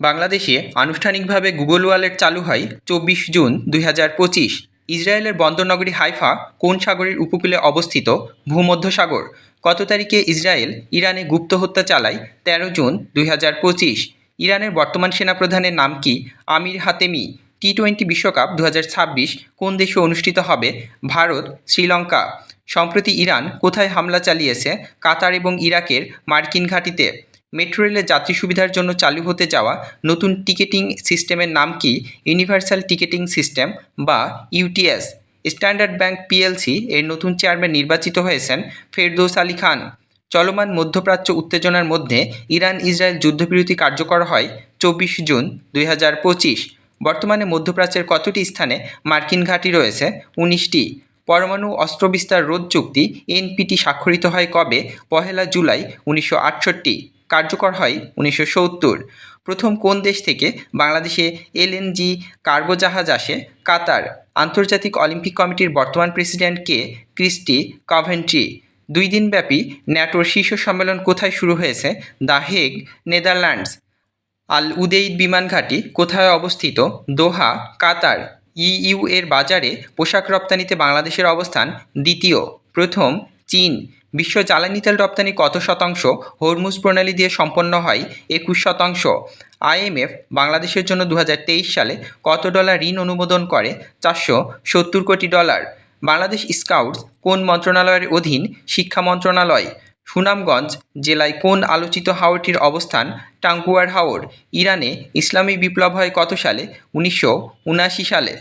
বাংলাদেশে আনুষ্ঠানিকভাবে Google wallet চালু হয় চব্বিশ জুন দুই হাজার পঁচিশ। ইসরায়েলের বন্দরনগরী হাইফা কোন সাগরের উপকূলে অবস্থিত? ভূমধ্যসাগর। কত তারিখে ইসরায়েল ইরানে গুপ্ত হত্যা চালায়? তেরো জুন দুই হাজার পঁচিশ। ইরানের বর্তমান সেনাপ্রধানের নাম কি? আমির হাতেমি। টি টোয়েন্টি বিশ্বকাপ দু হাজার ছাব্বিশ কোন দেশে অনুষ্ঠিত হবে? ভারত, শ্রীলঙ্কা। সম্প্রতি ইরান কোথায় হামলা চালিয়েছে? কাতার এবং ইরাকের মার্কিন ঘাঁটিতে। মেট্রো রেলের যাত্রী সুবিধার জন্য চালু হতে যাওয়া নতুন টিকেটিং সিস্টেমের নাম কি? ইউনিভার্সাল টিকেটিং সিস্টেম বা ইউটিএস স্ট্যান্ডার্ড ব্যাংক পিএলসি এর নতুন চেয়ারম্যান নির্বাচিত হয়েছেন ফেরদৌস আলী খান। চলমান মধ্যপ্রাচ্য উত্তেজনার মধ্যে ইরান ইসরায়েল যুদ্ধবিরতি কার্যকর হয় চব্বিশ জুন দুই হাজার পঁচিশ। বর্তমানে মধ্যপ্রাচ্যের কতটি স্থানে মার্কিন ঘাঁটি রয়েছে? উনিশটি। পরমাণু অস্ত্র বিস্তার রোধ চুক্তি এনপিটি স্বাক্ষরিত হয় কবে? পহেলা জুলাই উনিশশো আটষট্টি। কার্যকর হয় উনিশশো সত্তর। প্রথম কোন দেশ থেকে বাংলাদেশে এলএনজি কার্গো জাহাজ আসে? কাতার। আন্তর্জাতিক অলিম্পিক কমিটির বর্তমান প্রেসিডেন্ট কে? Christie Coventry. দুই দিনব্যাপী ন্যাটোর শীর্ষ সম্মেলন কোথায় শুরু হয়েছে? The Hague, Netherlands. Al Udeid বিমান ঘাঁটি কোথায় অবস্থিত? দোহা, কাতার। ইইউ এর বাজারে পোশাক রপ্তানিতে বাংলাদেশের অবস্থান দ্বিতীয়। প্রথম চীন। বিশ্ব জ্বালানি তেল রপ্তানি কত শতাংশ? হরমুজ প্রণালী দিয়ে সম্পন্ন হয় একুশ শতাংশ। আইএমএফ বাংলাদেশের জন্য দু হাজার তেইশ সালে কত ডলার ঋণ অনুমোদন করে? চারশো সত্তর কোটি ডলার। বাংলাদেশ স্কাউটস কোন মন্ত্রণালয়ের অধীন? শিক্ষা মন্ত্রণালয়। সুনামগঞ্জ জেলায় কোন আলোচিত হাওরটির অবস্থান? টাঙ্কুয়ার হাওর। ইরানে ইসলামী বিপ্লব হয় কত সালে? উনিশশো উনাশি সালে।